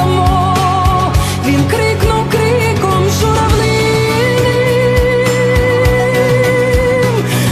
мамо, він крикнув криком журавлиним.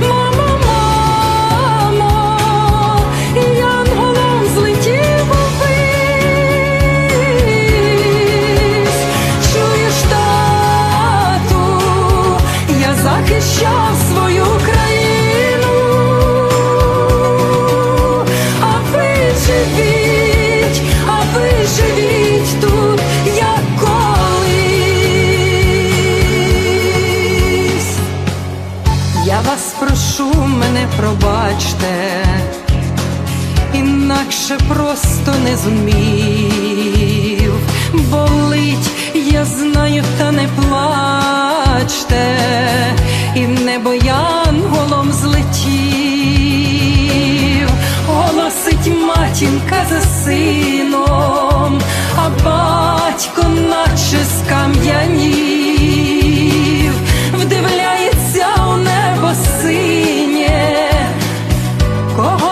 Мамо, мамо, і янголом злетів увись. Чуєш, тату, я захищав свою вас прошу, мене пробачте, інакше просто не зумів. Болить, я знаю, та не плачте, і небо янголом злетів, голосить матінка за сином, Oh.